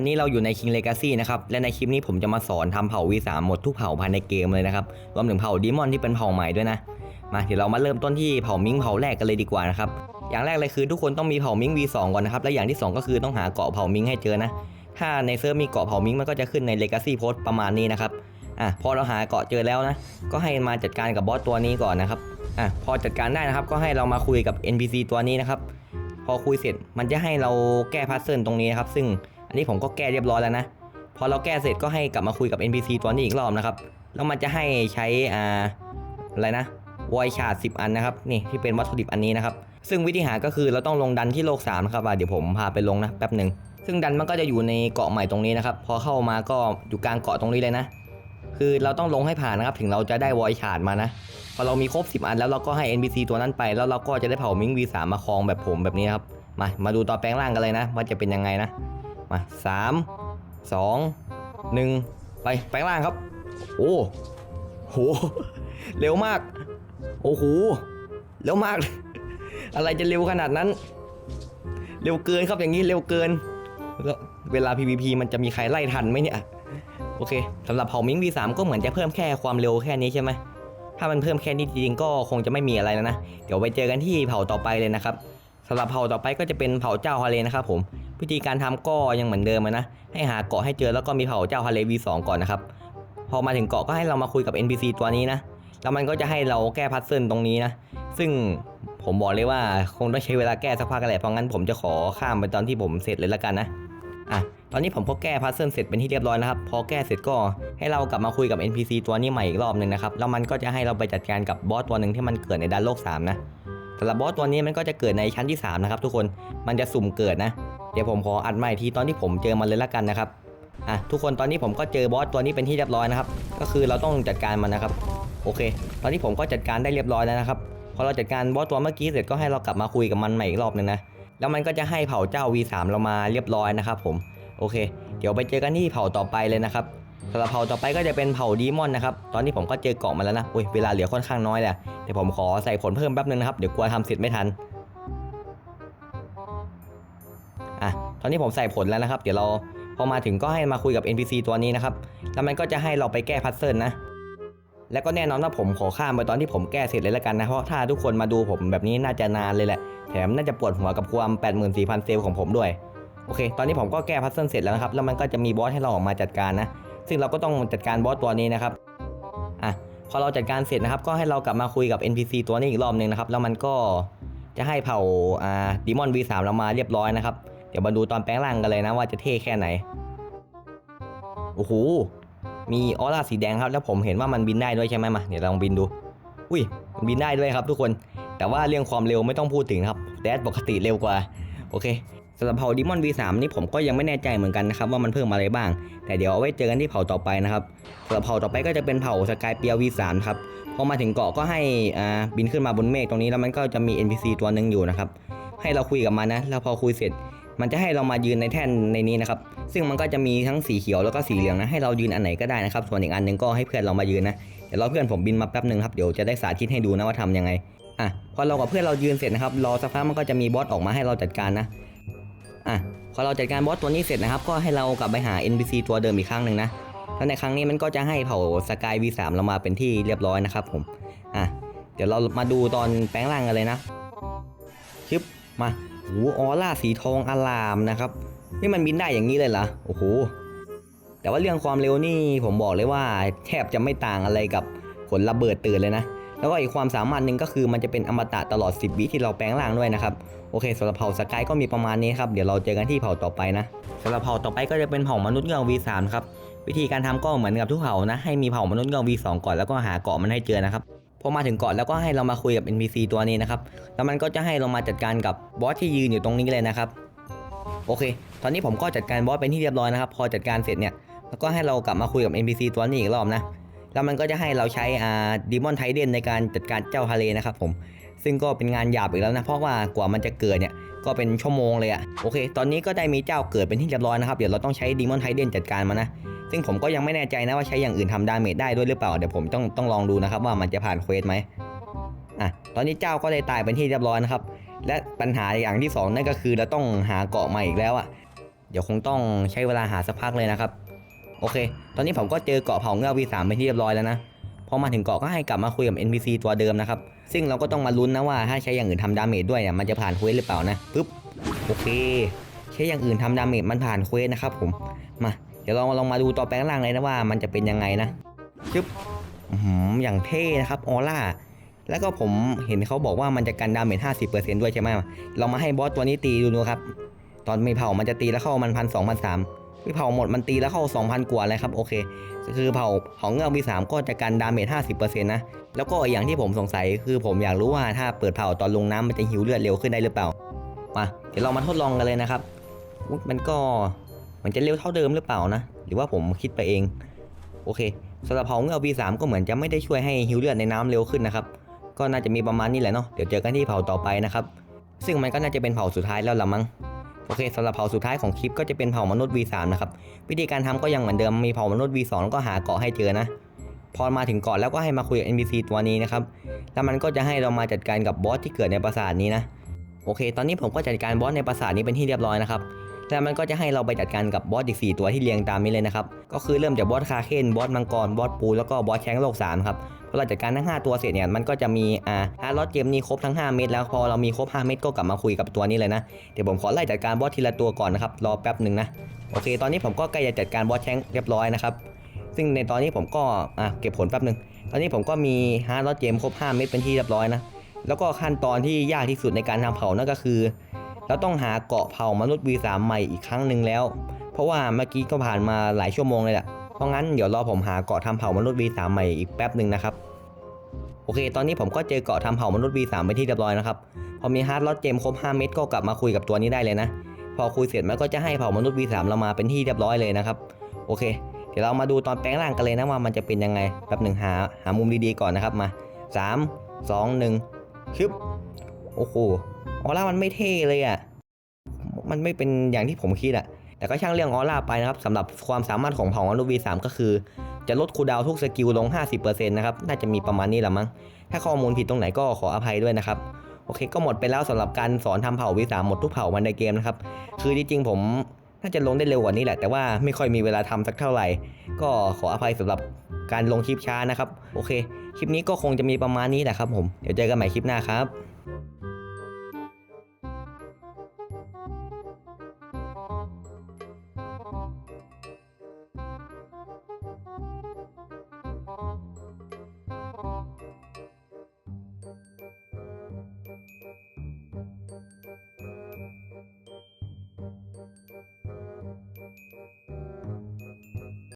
วันนี้เราอยู่ใน King Legacy นะครับ และในคลิปนี้ผมจะมาสอนทำเผ่า V3 หมดทุกเผ่าภายในเกมเลยนะครับ รวมถึงเผ่าดีมอนที่เป็นเผ่าใหม่ด้วยนะ มาเดี๋ยวเรามาเริ่มต้นที่เผ่ามิงเผ่าแรกกันเลยดีกว่านะครับ อย่างแรกเลยคือทุกคนต้องมีเผ่ามิง V2 ก่อนนะครับ และอย่างที่สองก็คือต้องหาเกาะเผ่ามิงให้เจอนะ ถ้าในเซิร์ฟมีเกาะเผ่ามิงมันก็จะขึ้นใน Legacy Post ประมาณนี้นะครับ อะพอเราหาเกาะเจอแล้วนะ ก็ให้มาจัดการกับบอสตัวนี้ก่อนนะครับ อะพอจัดการได้นะครับ ก็ให้เรามาคุยกับ NPC ตัวนี้นะครับ พอคุยเสร็จมันจะให้เราแก้พัซเซิลตรงนี้นะครับซึ่ง อันนี้ผมก็แก้เรียบร้อยแล้วนะ พอเราแก้เสร็จก็ให้กลับมาคุยกับ NPC ตัวนี้อีกรอบนะครับ แล้วมันจะให้ใช้อ่าอะไรนะวอยชาร์ดสิอันนะครับ นี่ที่เป็นวัตถุดิบอันนี้นะครับ ซึ่งวิธีหาก็คือเราต้องลงดันที่โลก3นะครับเดี๋ยวผมพาไปลงนะแป๊บหนึ่ง ซึ่งดันมันก็จะอยู่ในเกาะใหม่ตรงนี้นะครับ พอเข้ามาก็อยู่กลางเกาะตรงนี้เลยนะ คือเราต้องลงให้ผ่านนะครับ ถึงเราจะได้วอยชาร์ดมานะ พอเรามีครบ 10 อันแล้วเราก็ให้ NPC ตัวนั้นไป แล้วเราก็จะได้เผามิง V3 มาครองแบบผมแบบนี้นะครับ มา มาดูตอนแปลงร่างกันเลยนะ ว่าจะเป็นยังไงนะ มา3 2 1ไปแปลงร่างครับ โอ้โห เร็วมาก โอ้โห เร็วมาก อะไรจะเร็วขนาดนั้น เร็วเกินครับอย่างนี้เร็วเกิน แล้วเวลา PVP มันจะมีใครไล่ทันไหมเนี่ย โอเคสำหรับเผ่ามิง V3 ก็เหมือนจะเพิ่มแค่ความเร็วแค่นี้ใช่ไหม ถ้ามันเพิ่มแค่นี้จริงก็คงจะไม่มีอะไรแล้วนะ เดี๋ยวไปเจอกันที่เผ่าต่อไปเลยนะครับสำหรับเผ่าต่อไปก็จะเป็นเผ่าเจ้าฮาเลนะครับผม วิธีการทำก็ยังเหมือนเดิมนะ ให้หาเกาะให้เจอแล้วก็มีเผ่าเจ้าฮาเล V2 ก่อนนะครับ พอมาถึงเกาะก็ให้เรามาคุยกับ NPC ตัวนี้นะ แล้วมันก็จะให้เราแก้พัซเซิลตรงนี้นะ ซึ่งผมบอกเลยว่าคงต้องใช้เวลาแก้สักพักกันแหละเพราะงั้นผมจะขอข้ามไปตอนที่ผมเสร็จเลยละกันนะ อะ ตอนนี้ผมก็แก้พัซเซิลเสร็จเป็นที่เรียบร้อยนะครับ พอแก้เสร็จก็ให้เรากลับมาคุยกับ NPC ตัวนี้ใหม่อีกรอบหนึ่งนะครับ แล้วมันก็จะให้เราไปจัดการกับบอสตัวหนึ่งที่มันเกิดในด้านโลก 3 นะสำหรับบอสตัวนี้มันก็จะเกิดในชั้นที่ 3 นะครับทุกคน มันจะสุ่มเกิดนะ เดี๋ยวผมขออัดใหม่ทีตอนที่ผมเจอมันเลยละกันนะครับอะทุกคนตอนนี้ผมก็เจอบอสตัวนี้เป็นที่เรียบร้อยนะครับ ก็คือเราต้องจัดการมันนะครับ โอเค ตอนนี้ผมก็จัดการได้เรียบร้อยแล้วนะครับพอเราจัดการบอสตัวเมื่อกี้เสร็จก็ให้เรากลับมาคุยกับมันใหม่อีกรอบหนึงนะแล้วมันก็จะให้เผ่าเจ้า V3 เรามาเรียบร้อยนะครับ ผมโอเค เดี๋ยวไปเจอกันที่เผ่าต่อไปเลยนะครับสำหรับเผ่าต่อไปก็จะเป็นเผ่าดีมอนนะครับ ตอนนี้ผมก็เจอเกาะมาแล้วนะอุ้ยเวลาเหลือค่อนข้างน้อยแหละเดี๋ยวผมขอใส่ผลเพิ่มแป๊บนึงนะครับ เดี๋ยวกลัวทำเสร็จไม่ทัน ตอนนี้ผมใส่ผลแล้วนะครับ เดี๋ยวเราพอมาถึงก็ให้มาคุยกับ NPC ตัวนี้นะครับ แล้วมันก็จะให้เราไปแก้พัซเซิลนะ แล้วก็แน่นอนว่าผมขอข้ามไปตอนที่ผมแก้เสร็จเลยแล้วกันนะ เพราะถ้าทุกคนมาดูผมแบบนี้น่าจะนานเลยแหละ แถมน่าจะปวดหัวกับความ 84,000 เซลล์ของผมด้วย โอเค ตอนนี้ผมก็แก้พัซเซิลเสร็จแล้วนะครับ แล้วมันก็จะมีบอสให้เราออกมาจัดการนะ ซึ่งเราก็ต้องจัดการบอสตัวนี้นะครับ อะ พอเราจัดการเสร็จนะครับ ก็ให้เรากลับมาคุยกับ NPC ตัวนี้อีกรอบหนึ่งนะครับ แล้วมันก็จะให้เผ่าอ่าดีมอน V3 เรามาเรียบร้อยนะครับ เดี๋ยวมาดูตอนแปลงร่างกันเลยนะว่าจะเท่แค่ไหน โอ้โห มีออร่าสีแดงครับ แล้วผมเห็นว่ามันบินได้ด้วยใช่ไหมมา เดี๋ยวลองบินดู อุ้ย มันบินได้ด้วยครับทุกคน แต่ว่าเรื่องความเร็วไม่ต้องพูดถึงครับ แดดปกติเร็วกว่า โอเคสำหรับเผ่าดิมอน V3 นี่ผมก็ยังไม่แน่ใจเหมือนกันนะครับว่ามันเพิ่มอะไรบ้าง แต่เดี๋ยวเอาไว้เจอกันที่เผ่าต่อไปนะครับสำหรับเผ่าต่อไปก็จะเป็นเผ่าสกายเปีย V3 ครับ พอมาถึงเกาะก็ให้อ่าบินขึ้นมาบนเมฆตรงนี้แล้วมันก็จะมี NPC ตัวหนึ่งอยู่นะครับ ให้เราคุยกับมันนะ แล้วพอคุยเสร็จ มันจะให้เรามายืนในแท่นในนี้นะครับ ซึ่งมันก็จะมีทั้งสีเขียวแล้วก็สีเหลืองนะ ให้เรายืนอันไหนก็ได้นะครับ ส่วนอีกอันหนึ่งก็ให้เพื่อนเรามายืนนะ เดี๋ยวเรอเพื่อนผมบินมาแป๊บหนึ่งครับ เดี๋ยวจะได้สาธิตให้ดูนะว่าทำยังไง อะ พอเรากับเพื่อนเรายืนเสร็จนะครับ รอสักพักมันก็จะมีบอสออกมาให้เราจัดการนะ อะ พอเราจัดการบอสตัวนี้เสร็จนะครับ ก็ให้เรากลับไปหา NPC ตัวเดิมอีกครั้งหนึ่งนะ แล้วในครั้งนี้มันก็จะให้เผ่าสกาย V3 เรามาเป็นที่เรียบร้อยนะครับผม อะ เดี๋ยวเรามาดูตอนแปลงร่างกันเลยนะ ชึบ มา โอ้ออร่าสีทองอลามนะครับนี่มันบินได้อย่างนี้เลยเหรอโอ้โหแต่ว่าเรื่องความเร็วนี่ผมบอกเลยว่าแทบจะไม่ต่างอะไรกับผลระเบิดตื่นเลยนะแล้วก็อีกความสามารถหนึ่งก็คือมันจะเป็นอมตะตลอด 10 วิที่เราแปลงร่างด้วยนะครับโอเคสำหรับเผ่าสกายก็มีประมาณนี้ครับเดี๋ยวเราเจอกันที่เผ่าต่อไปนะสำหรับเผ่าต่อไปก็จะเป็นเผ่ามนุษย์เงา V3 ครับวิธีการทำก็เหมือนกับทุกเผ่านะให้มีเผ่ามนุษย์เงา V2 ก่อนแล้วก็หาเกาะมันให้เจอนะครับ พอมาถึงเกาะแล้วก็ให้เรามาคุยกับ NPC ตัวนี้นะครับ แล้วมันก็จะให้เรามาจัดการกับบอสที่ยืนอยู่ตรงนี้เลยนะครับ โอเค ตอนนี้ผมก็จัดการบอสเป็นที่เรียบร้อยนะครับ พอจัดการเสร็จเนี่ย แล้วก็ให้เรากลับมาคุยกับ NPC ตัวนี้อีกรอบนะ แล้วมันก็จะให้เราใช้อ่าดีมอนไทเดนในการจัดการเจ้าทะเลนะครับผม ซึ่งก็เป็นงานหยาบอีกแล้วนะ เพราะว่ากว่ามันจะเกิดเนี่ย ก็เป็นชั่วโมงเลยอะโอเค ตอนนี้ก็ได้มีเจ้าเกิดเป็นที่เรียบร้อยนะครับ เดี๋ยวเราต้องใช้ดีมอนไทเดนจัดการมันนะ ซึ่งผมก็ยังไม่แน่ใจนะว่าใช้อย่างอื่นทำดาเมจได้ด้วยหรือเปล่า เดี๋ยวผมต้องต้องลองดูนะครับว่ามันจะผ่านเควสไหมอะตอนนี้เจ้าก็ได้ตายเป็นที่เรียบร้อยนะครับ และปัญหาอย่างที่สองนั่นก็คือเราต้องหาเกาะใหม่อีกแล้วอะเดี๋ยวคงต้องใช้เวลาหาสักพักเลยนะครับ โอเค ตอนนี้ผมก็เจอเกาะเผาเงา V3 ไปนที่เรียบร้อยแล้วนะพอมาถึงเกาะก็ให้กลับมาคุยกับ NPC ตัวเดิมนะครับ ซึ่งเราก็ต้องมาลุ้นนะว่าถ้าใช้อย่างอื่นทำดาเมจด้วยเนี่ยมันจะผ่านเควสหรือเปล่านะปึ๊บโอเค ใช้อย่างอื่นทำดาเมจมันผ่านเควสนะครับผมมา เดี๋ยวเราลองมาดูตัวแปลงร่างเลยนะว่ามันจะเป็นยังไงนะจึ๊บอื้อหืออย่างเท่นะครับออร่าแล้วก็ผมเห็นเขาบอกว่ามันจะกันดาเมจ50%ด้วยใช่ไหมเรามาให้บอสตัวนี้ตีดูนะครับ ตอนมีเผามันจะตีแล้วเข้ามันพันสองพันสามมีเผาหมดมันตีแล้วเข้า2,000กว่าเลยครับโอเค คือเผาเผาเงา V3 ก็จะกันดาเมจ50%นะ แล้วก็อย่างที่ผมสงสัยคือผมอยากรู้ว่าถ้าเปิดเผาตอนลงน้ำมันจะหิวเลือดเร็วขึ้นได้หรือเปล่า มา เดี๋ยวเรามาทดลองกันเลยนะครับอุ๊ยมันก็ มันจะเร็วเท่าเดิมหรือเปล่านะ หรือว่าผมคิดไปเอง โอเคสำหรับเผาเงา V3 ก็เหมือนจะไม่ได้ช่วยให้หิวเลือดในน้ำเร็วขึ้นนะครับ ก็น่าจะมีประมาณนี้แหละเนาะ เดี๋ยวเจอกันที่เผาต่อไปนะครับ ซึ่งมันก็น่าจะเป็นเผาสุดท้ายแล้วละมั้ง โอเคสำหรับเผ่าสุดท้ายของคลิปก็จะเป็นเผ่ามนุษย์ V3 นะครับ วิธีการทำก็ยังเหมือนเดิม มีเผ่ามนุษย์ V2 แล้วก็หาเกาะให้เจอนะ พอมาถึงเกาะแล้วก็ให้มาคุยกับ NPC ตัวนี้นะครับ แล้วมันก็จะให้เรามาจัดการกับบอสที่เกิดในปราสาทนี้นะ โอเค ตอนนี้ผมก็จัดการบอสในปราสาทนี้เป็นที่เรียบร้อยนะครับ แล้วมันก็จะให้เราไปจัดการกับบอสอีก 4 ตัวที่เรียงตามนี้เลยนะครับ ก็คือเริ่มจากบอสคาเคนบอสมังกร บอสปู แล้วก็บอสแชงโลก3ครับพอเราจัดการทั้ง 5 ตัวเสร็จเนี่ยมันก็จะมีอ่าฮาร์ลอตเกมนี้ครบทั้ง 5 เม็ดแล้วพอเรามีครบ 5 เม็ดก็กลับมาคุยกับตัวนี้เลยนะ เดี๋ยวผมขอไล่จัดการบอสทีละตัวก่อนนะครับ รอแป๊บหนึ่งนะ โอเค ตอนนี้ผมก็ใกล้จะจัดการบอสแชงเรียบร้อยนะครับ ซึ่งในตอนนี้ผมก็อะเก็บผลแป๊บหนึ่งตอนนี้ผมก็มีฮาร์ลอตเกมครบ 5 เม็ดเป็นที่เรียบร้อยนะ แล้วก็ขั้นตอนที่ยากที่สุดในการทำเผานั่นก็คือ เราต้องหาเกาะเผ่ามนุษย์ V3 ใหม่อีกครั้งหนึ่งแล้ว เพราะว่าเมื่อกี้ก็ผ่านมาหลายชั่วโมงเลยแหละเพราะงั้นเดี๋ยวรอผมหาเกาะทำเผ่ามนุษย์ V3 ใหม่อีกแป๊บหนึ่งนะครับโอเค ตอนนี้ผมก็เจอเกาะทำเผ่ามนุษย์ V3 ไปนที่เรียบร้อยนะครับพอมีฮาร์ดลอตเจมครบ5 เม็ดก็กลับมาคุยกับตัวนี้ได้เลยนะ พอคุยเสร็จมันก็จะให้เผ่ามนุษย์ V3 เรามาเป็นที่เรียบร้อยเลยนะครับโอเค เดี๋ยวเรามาดูตอนแปลงร่างกันเลยนะว่ามันจะเป็นยังไงแป๊บหนึ่งหาหามุมดีๆก่อนนะครับมา 3 2 1ึบโอ้โห ออร่ามันไม่เท่เลยอะ่ะ มันไม่เป็นอย่างที่ผมคิดอะแต่ก็ช่างเรื่องออร่าไปนะครับสำหรับความสามารถของเผ่ามนุษย์ V3 ก็คือ จะลดคูดาวทุกสกิลลง 50%นะครับ น่าจะมีประมาณนี้แหละมั้ง ถ้าข้อมูลผิดตรงไหนก็ขออภัยด้วยนะครับ โอเค ก็หมดไปแล้วสำหรับการสอนทำเผ่า V3 หมดทุกเผ่ามันในเกมนะครับ คือจริงๆผมน่าจะลงได้เร็วกว่านี้แหละ แต่ว่าไม่ค่อยมีเวลาทำสักเท่าไหร่ ก็ขออภัยสำหรับการลงคลิปช้านะครับ โอเค คลิปนี้ก็คงจะมีประมาณนี้แหละครับผม เดี๋ยวเจอกันใหม่คลิปหน้าครับ